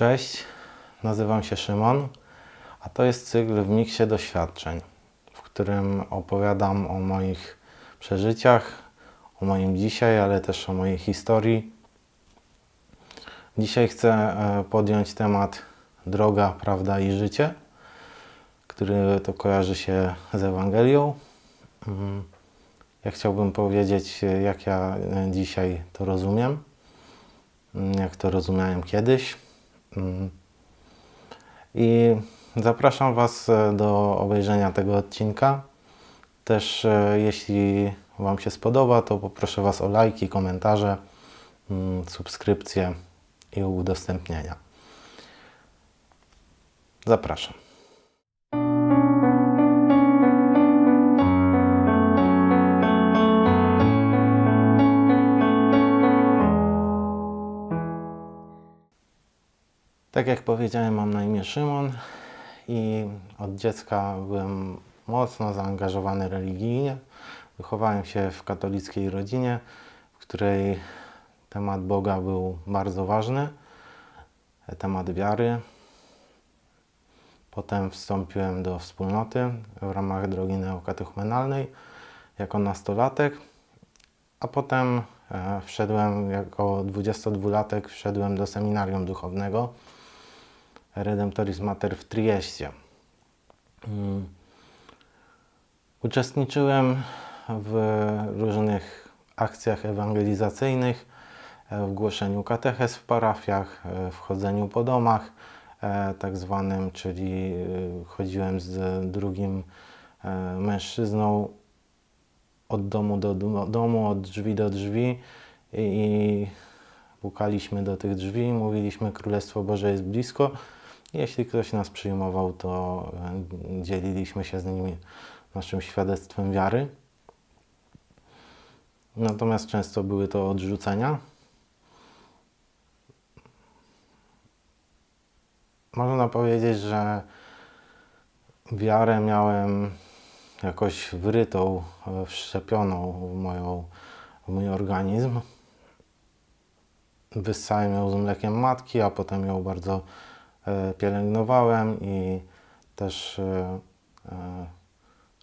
Cześć, nazywam się Szymon, a to jest cykl w miksie doświadczeń, w którym opowiadam o moich przeżyciach, o moim dzisiaj, ale też o mojej historii. Dzisiaj chcę e, podjąć temat droga, prawda i życie, który to kojarzy się z Ewangelią. Mm, Ja chciałbym powiedzieć, jak ja e, dzisiaj to rozumiem, mm, jak to rozumiałem kiedyś. Mm. I zapraszam Was e, do obejrzenia tego odcinka. Też e, jeśli Wam się spodoba, to poproszę Was o lajki, komentarze, mm, subskrypcje i udostępnienia. Zapraszam. Tak jak powiedziałem, mam na imię Szymon i od dziecka byłem mocno zaangażowany religijnie. Wychowałem się w katolickiej rodzinie, w której temat Boga był bardzo ważny, temat wiary. Potem wstąpiłem do wspólnoty w ramach drogi neokatechumenalnej jako nastolatek, a potem e, wszedłem jako 22-latek wszedłem do seminarium duchownego Redemptoris Mater w Trieście. Mm. Uczestniczyłem w różnych akcjach ewangelizacyjnych, e, w głoszeniu katechez w parafiach, e, w chodzeniu po domach, e, tak zwanym, czyli chodziłem z drugim mężczyzną od domu do do domu, od drzwi do drzwi i, i pukaliśmy do tych drzwi, mówiliśmy Królestwo Boże jest blisko. Jeśli ktoś nas przyjmował, to e, dzieliliśmy się z nimi naszym świadectwem wiary. Natomiast często były to odrzucenia. Można powiedzieć, że wiarę miałem jakoś wrytą, e, wszczepioną w, moją, w mój organizm. Wyssałem ją z mlekiem matki, a potem ją bardzo pielęgnowałem i też e, e,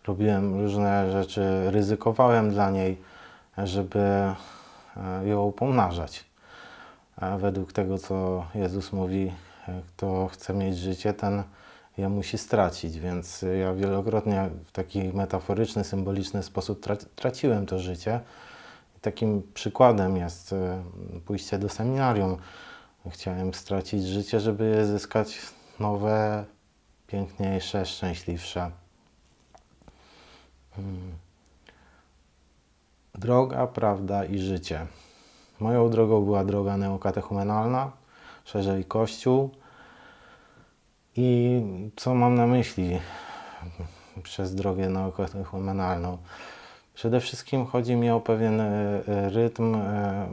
robiłem różne rzeczy, ryzykowałem dla niej, żeby e, ją pomnażać. A według tego, co Jezus mówi, e, kto chce mieć życie, ten je musi stracić. Więc ja wielokrotnie w taki metaforyczny, symboliczny sposób tra- traciłem to życie. Takim przykładem jest e, pójście do seminarium. Chciałem stracić życie, żeby zyskać nowe, piękniejsze, szczęśliwsze. Mm. Droga, prawda i życie. Moją drogą była droga neokatechumenalna, szerzej Kościół. I co mam na myśli przez drogę neokatechumenalną? Przede wszystkim chodzi mi o pewien e, e, rytm e,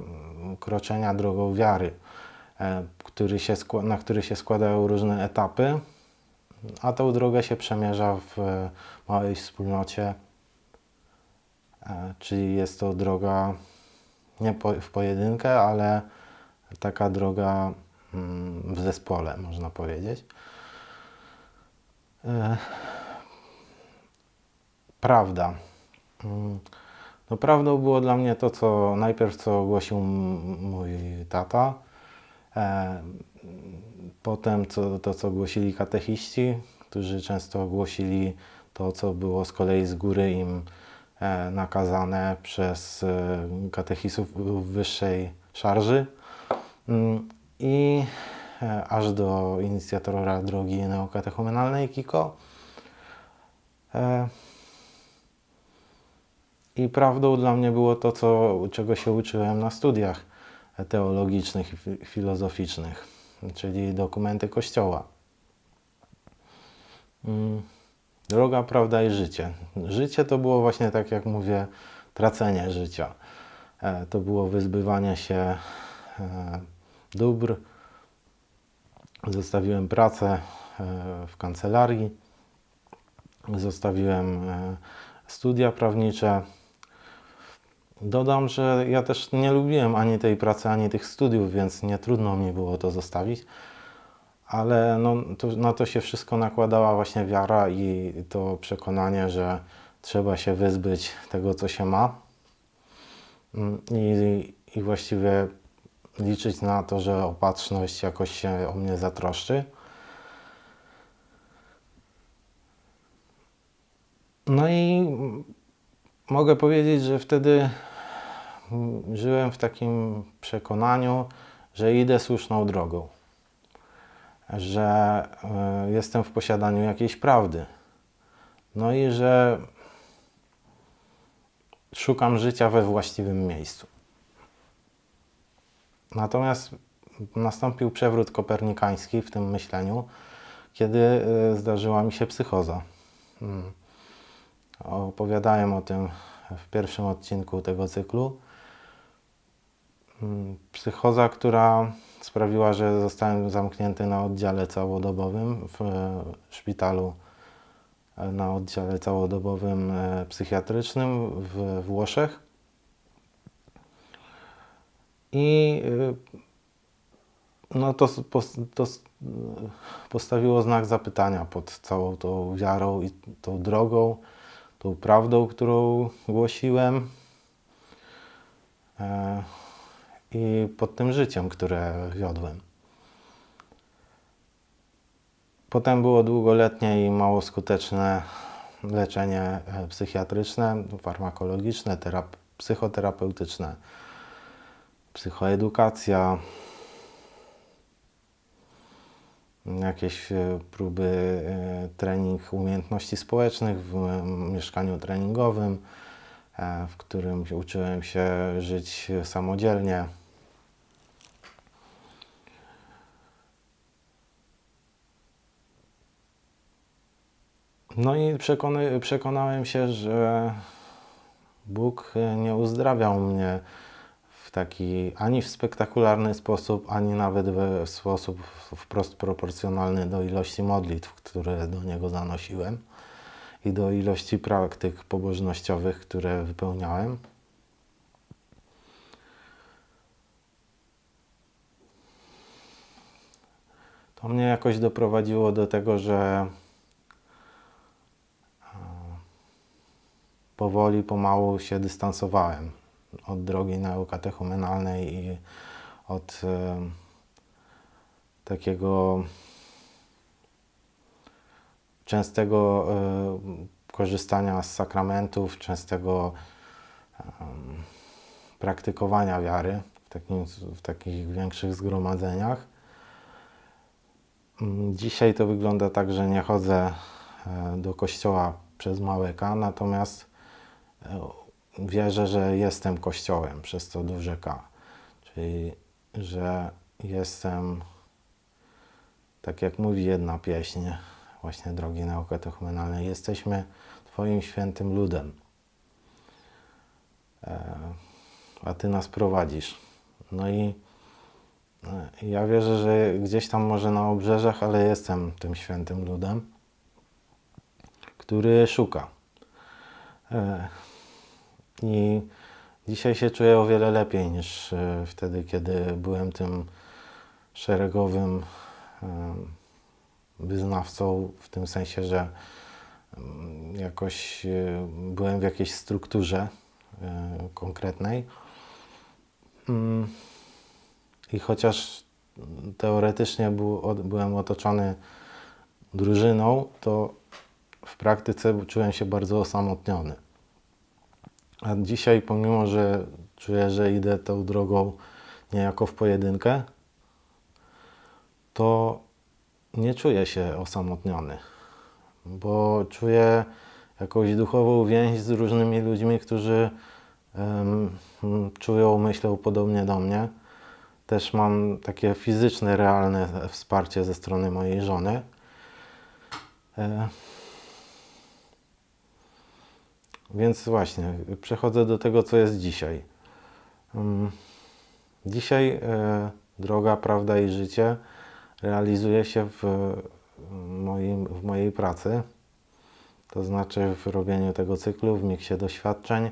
kroczenia drogą wiary, który się, na który się składają różne etapy, a tą drogę się przemierza w e, małej wspólnocie, e, czyli jest to droga nie w pojedynkę, ale taka droga mm, w zespole, można powiedzieć. E, Prawda. Mm, No prawdą było dla mnie to, co najpierw co głosił m- mój tata, e, potem co, to, co głosili katechiści, którzy często głosili to, co było z kolei z góry im e, nakazane przez e, katechisów wyższej szarży. Mm, I e, aż do inicjatora drogi neokatechumenalnej KIKO. E, I prawdą dla mnie było to, co, czego się uczyłem na studiach teologicznych i fi- filozoficznych, czyli dokumenty Kościoła. Mm, Droga, prawda i życie. Życie to było właśnie tak, jak mówię, tracenie życia. E, To było wyzbywanie się e, dóbr. Zostawiłem pracę e, w kancelarii. Zostawiłem studia prawnicze. Dodam, że ja też nie lubiłem ani tej pracy, ani tych studiów, więc nie trudno mi było to zostawić. ale no, to, na to się wszystko nakładała właśnie wiara i to przekonanie, że trzeba się wyzbyć tego, co się ma Mm, i, i właściwie liczyć na to, że opatrzność jakoś się o mnie zatroszczy. No i mogę powiedzieć, że wtedy żyłem w takim przekonaniu, że idę słuszną drogą, że y, jestem w posiadaniu jakiejś prawdy. No i że szukam życia we właściwym miejscu. Natomiast nastąpił przewrót kopernikański w tym myśleniu, kiedy y, zdarzyła mi się psychoza. Mm. Opowiadałem o tym w pierwszym odcinku tego cyklu. Mm, Psychoza, która sprawiła, że zostałem zamknięty na oddziale całodobowym w e, szpitalu e, na oddziale całodobowym e, psychiatrycznym w Włoszech. I no to, to postawiło znak zapytania pod całą tą wiarą i tą drogą, tą prawdą, którą głosiłem i pod tym życiem, które wiodłem. Potem było długoletnie i mało skuteczne leczenie e, psychiatryczne, farmakologiczne, terap- psychoterapeutyczne, psychoedukacja, jakieś e, próby e, trening umiejętności społecznych w mieszkaniu treningowym, w którym uczyłem się żyć samodzielnie. No i przekony, przekonałem się, że Bóg nie uzdrawiał mnie w taki ani w spektakularny sposób, ani nawet w sposób wprost proporcjonalny do ilości modlitw, które do Niego zanosiłem i do ilości praktyk pobożnościowych, które wypełniałem. To mnie jakoś doprowadziło do tego, że powoli, pomału się dystansowałem od drogi naukatechumenalnej i od e, takiego częstego e, korzystania z sakramentów, częstego praktykowania wiary w, takim, w takich większych zgromadzeniach. Mm, Dzisiaj to wygląda tak, że nie chodzę e, do kościoła przez małe K, natomiast wierzę, że jestem kościołem przez to duże K. Czyli, że jestem, tak jak mówi jedna pieśń, właśnie drogi naukotechumenalnej, jesteśmy Twoim świętym ludem, e, a Ty nas prowadzisz. No i e, ja wierzę, że gdzieś tam może na obrzeżach, ale jestem tym świętym ludem, który szuka. I dzisiaj się czuję o wiele lepiej niż e, wtedy, kiedy byłem tym szeregowym wyznawcą, w tym sensie, że jakoś e, byłem w jakiejś strukturze e, konkretnej. Mm, I chociaż teoretycznie byłem otoczony drużyną, to w praktyce czułem się bardzo osamotniony. A dzisiaj, pomimo że czuję, że idę tą drogą niejako w pojedynkę, to nie czuję się osamotniony, bo czuję jakąś duchową więź z różnymi ludźmi, którzy em, m, czują, myślą podobnie do mnie. Też mam takie fizyczne, realne wsparcie ze strony mojej żony. E, Więc właśnie, przechodzę do tego, co jest dzisiaj. Mm, Dzisiaj e, droga, prawda i życie realizuje się w, moim, w mojej pracy, to znaczy w robieniu tego cyklu, w miksie doświadczeń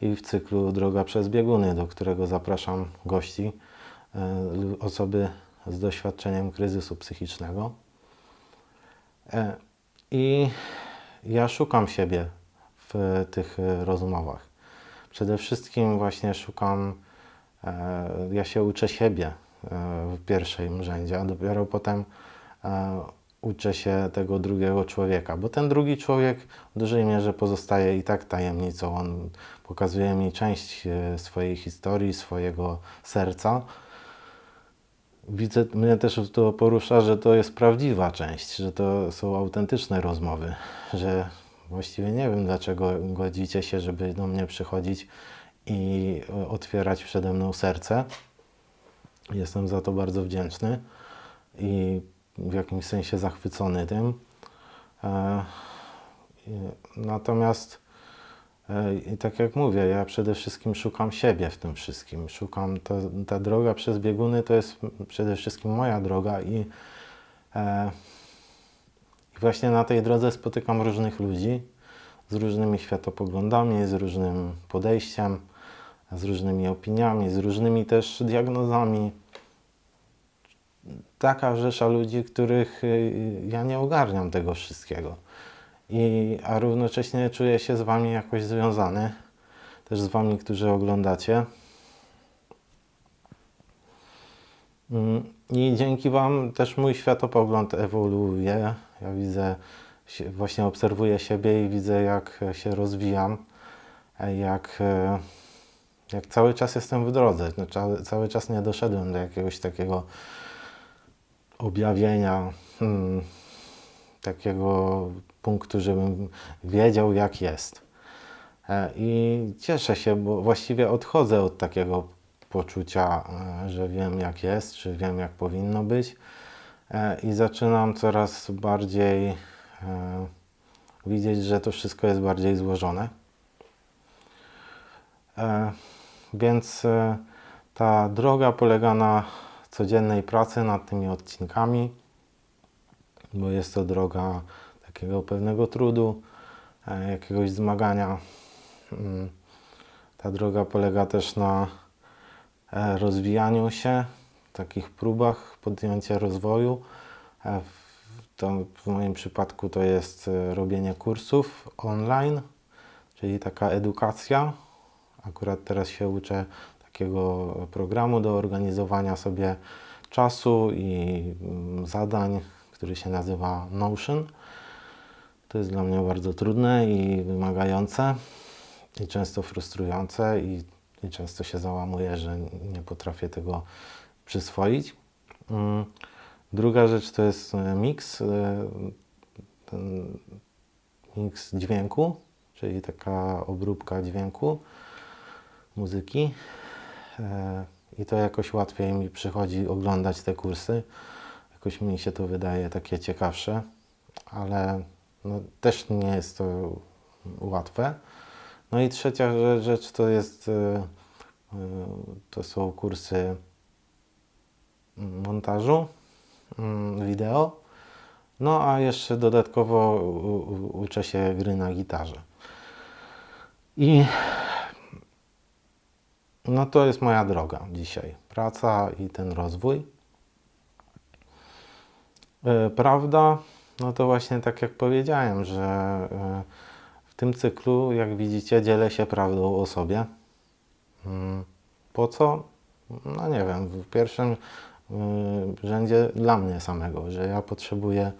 i w cyklu Droga przez bieguny, do którego zapraszam gości, e, osoby z doświadczeniem kryzysu psychicznego. E, I ja szukam siebie w tych rozmowach. Przede wszystkim właśnie szukam, e, ja się uczę siebie e, w pierwszym rzędzie, a dopiero potem e, uczę się tego drugiego człowieka, bo ten drugi człowiek w dużej mierze pozostaje i tak tajemnicą. On pokazuje mi część swojej historii, swojego serca. Widzę, mnie też to porusza, że to jest prawdziwa część, że to są autentyczne rozmowy, że właściwie nie wiem, dlaczego godzicie się, żeby do mnie przychodzić i otwierać przede mną serce. Jestem za to bardzo wdzięczny i w jakimś sensie zachwycony tym. E, Natomiast e, tak jak mówię, ja przede wszystkim szukam siebie w tym wszystkim. Szukam, ta droga przez bieguny to jest przede wszystkim moja droga i, e, właśnie na tej drodze spotykam różnych ludzi z różnymi światopoglądami, z różnym podejściem, z różnymi opiniami, z różnymi też diagnozami. Taka rzesza ludzi, których y, ja nie ogarniam tego wszystkiego. I, a równocześnie czuję się z Wami jakoś związany, też z Wami, którzy oglądacie. Mm, I dzięki Wam też mój światopogląd ewoluuje. Ja widzę, właśnie obserwuję siebie i widzę, jak się rozwijam, jak, e, jak cały czas jestem w drodze. No, cały, cały czas nie doszedłem do jakiegoś takiego objawienia, hmm, takiego punktu, żebym wiedział, jak jest. E, I cieszę się, bo właściwie odchodzę od takiego poczucia, e, że wiem, jak jest, czy wiem, jak powinno być. E, I zaczynam coraz bardziej e, widzieć, że to wszystko jest bardziej złożone. E, Więc ta droga polega na codziennej pracy nad tymi odcinkami, bo jest to droga takiego pewnego trudu, jakiegoś zmagania. Mm, Ta droga polega też na rozwijaniu się, takich próbach podjęcia rozwoju. E, To w moim przypadku to jest e, robienie kursów online, czyli taka edukacja. Akurat teraz się uczę takiego programu do organizowania sobie czasu i mm, zadań, który się nazywa Notion. To jest dla mnie bardzo trudne i wymagające i często frustrujące i, i często się załamuję, że nie potrafię tego przyswoić. Mm, Druga rzecz to jest e, miks, e, miks dźwięku, czyli taka obróbka dźwięku, muzyki. E, I to jakoś łatwiej mi przychodzi oglądać te kursy. Jakoś mi się to wydaje takie ciekawsze, ale no, też nie jest to łatwe. No i trzecia rze- rzecz to jest, to są kursy montażu mm, wideo. No a jeszcze dodatkowo uczę się gry na gitarze. I no to jest moja droga dzisiaj. Praca i ten rozwój. E, Prawda, no to właśnie tak jak powiedziałem, że e, w tym cyklu, jak widzicie, dzielę się prawdą o sobie. Mm, Po co? No nie wiem, w pierwszym rzędzie dla mnie samego, że ja potrzebuję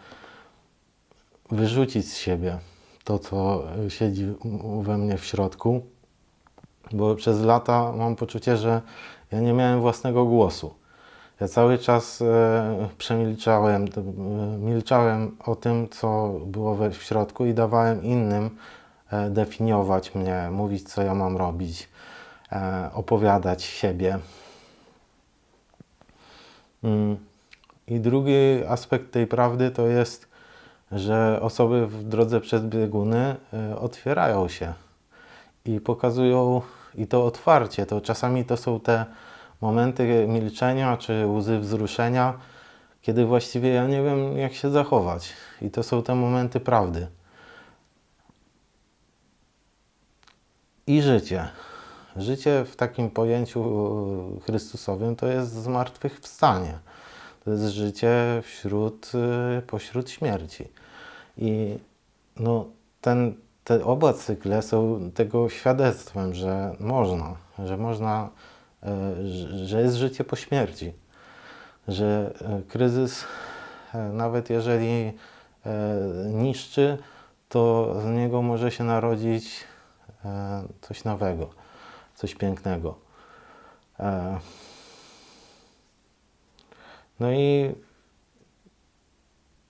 wyrzucić z siebie to, co siedzi we mnie w środku, bo przez lata mam poczucie, że ja nie miałem własnego głosu. Ja cały czas e, przemilczałem, e, milczałem o tym, co było we, w środku i dawałem innym e, definiować mnie, mówić, co ja mam robić, opowiadać siebie. Mm. I drugi aspekt tej prawdy to jest, że osoby w drodze przez bieguny e, otwierają się i pokazują i to otwarcie. To czasami to są te momenty milczenia czy łzy wzruszenia, kiedy właściwie ja nie wiem, jak się zachować. I to są te momenty prawdy. I życie. Życie w takim pojęciu e, chrystusowym to jest zmartwychwstanie. To jest życie wśród, y, pośród śmierci. I no, ten, te oba cykle są tego świadectwem, że można, że można, e, że- jest życie po śmierci, że e, kryzys, e, nawet jeżeli e, niszczy, to z niego może się narodzić e, coś nowego, coś pięknego. E, No i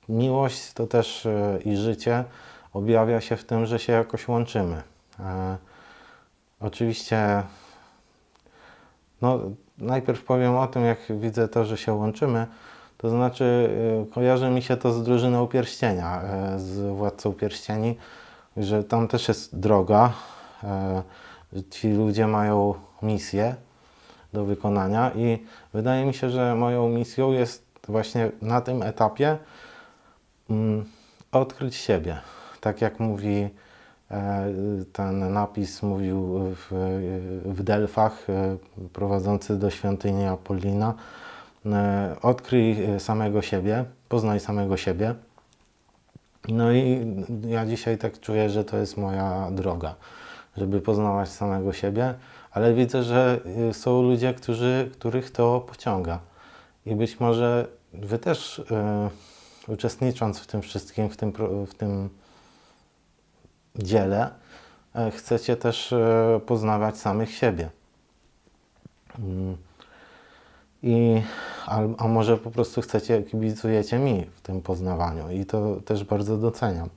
miłość to też e, i życie objawia się w tym, że się jakoś łączymy. E, Oczywiście, no najpierw powiem o tym, jak widzę to, że się łączymy. To znaczy, kojarzy mi się to z drużyną pierścienia, z władcą pierścieni, że tam też jest droga. Ci ludzie mają misję do wykonania i wydaje mi się, że moją misją jest właśnie na tym etapie mm, odkryć siebie. Tak jak mówi e, ten napis, mówił w, w Delfach e, prowadzący do świątyni Apollina. E, Odkryj samego siebie, poznaj samego siebie. No i ja dzisiaj tak czuję, że to jest moja droga, żeby poznawać samego siebie, ale widzę, że y, są ludzie, którzy, których to pociąga. I być może Wy też y, uczestnicząc w tym wszystkim, w tym, w tym dziele, e, chcecie też poznawać samych siebie. Mm. I, a, a może po prostu chcecie, kibicujecie mi w tym poznawaniu i to też bardzo doceniam.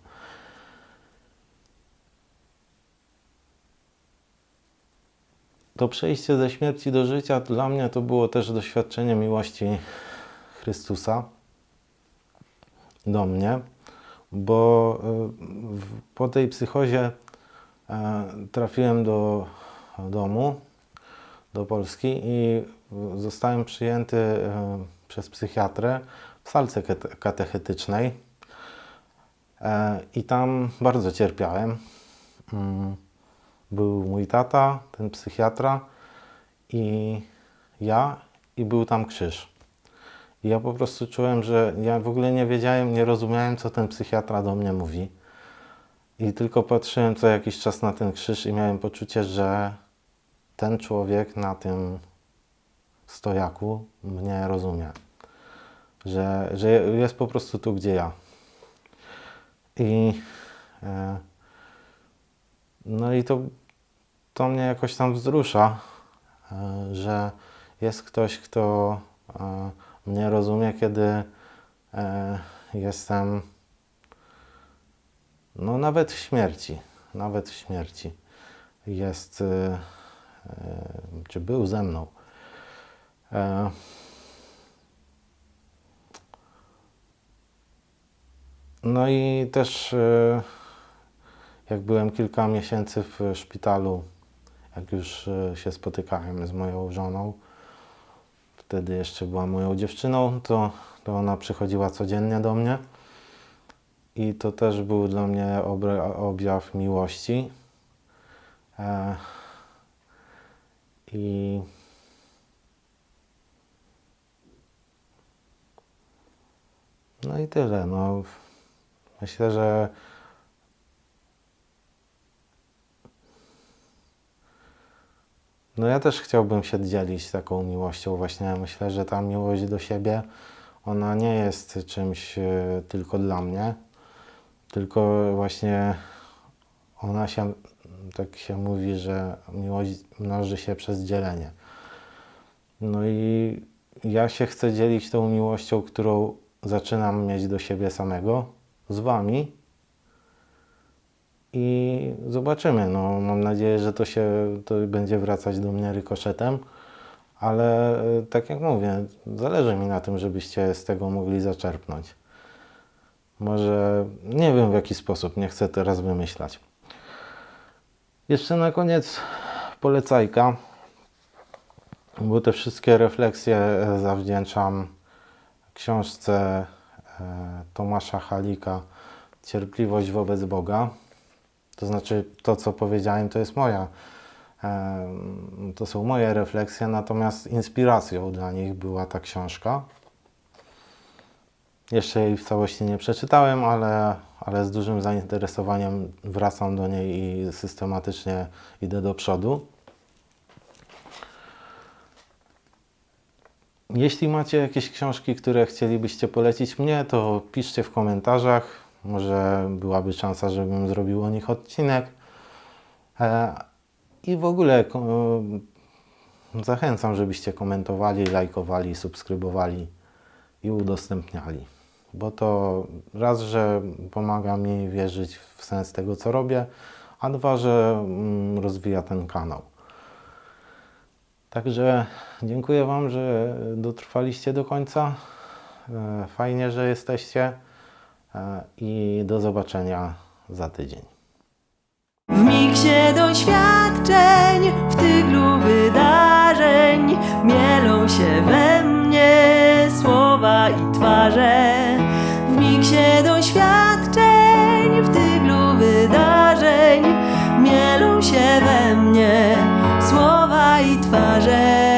To przejście ze śmierci do życia dla mnie to było też doświadczenie miłości Chrystusa do mnie, bo w- po tej psychozie e, trafiłem do domu, do Polski i zostałem przyjęty e, przez psychiatrę w salce kate- katechetycznej. E, I tam bardzo cierpiałem. Był mój tata, ten psychiatra i ja i był tam krzyż. I ja po prostu czułem, że ja w ogóle nie wiedziałem, nie rozumiałem, co ten psychiatra do mnie mówi. I tylko patrzyłem co jakiś czas na ten krzyż i miałem poczucie, że ten człowiek na tym stojaku mnie rozumie. Że, że jest po prostu tu, gdzie ja. I e, no i to, to mnie jakoś tam wzrusza, e, że jest ktoś, kto e, mnie rozumie, kiedy e, jestem no nawet w śmierci, nawet w śmierci jest, czy był ze mną. No i też jak byłem kilka miesięcy w szpitalu, jak już e, się spotykałem z moją żoną, wtedy jeszcze była moją dziewczyną, to, to ona przychodziła codziennie do mnie. I to też był dla mnie objaw miłości. E, I no i tyle. No, myślę, że no ja też chciałbym się dzielić taką miłością właśnie. Myślę, że ta miłość do siebie, ona nie jest czymś e, tylko dla mnie, tylko właśnie ona się, tak się mówi, że miłość mnoży się przez dzielenie. No i ja się chcę dzielić tą miłością, którą zaczynam mieć do siebie samego, z Wami. I zobaczymy. No, mam nadzieję, że to się to będzie wracać do mnie rykoszetem. Ale e, tak jak mówię, zależy mi na tym, żebyście z tego mogli zaczerpnąć. Może nie wiem w jaki sposób, nie chcę teraz wymyślać. Jeszcze na koniec polecajka, bo te wszystkie refleksje e, zawdzięczam książce e, Tomasza Halika Cierpliwość wobec Boga. To znaczy, to co powiedziałem, to jest moja, to są moje refleksje, natomiast inspiracją dla nich była ta książka. Jeszcze jej w całości nie przeczytałem, ale, ale z dużym zainteresowaniem wracam do niej i systematycznie idę do przodu. Jeśli macie jakieś książki, które chcielibyście polecić mnie, to piszcie w komentarzach. Może byłaby szansa, żebym zrobił o nich odcinek. E, I w ogóle ko- zachęcam, żebyście komentowali, lajkowali, subskrybowali i udostępniali. Bo to raz, że pomaga mi wierzyć w sens tego, co robię, a dwa, że mm, rozwija ten kanał. Także dziękuję Wam, że dotrwaliście do końca. E, Fajnie, że jesteście E, i do zobaczenia za tydzień. W miksie doświadczeń, w tyglu wydarzeń Mielą się we mnie słowa i twarze W miksie doświadczeń, w tyglu wydarzeń Mielą się we mnie słowa i twarze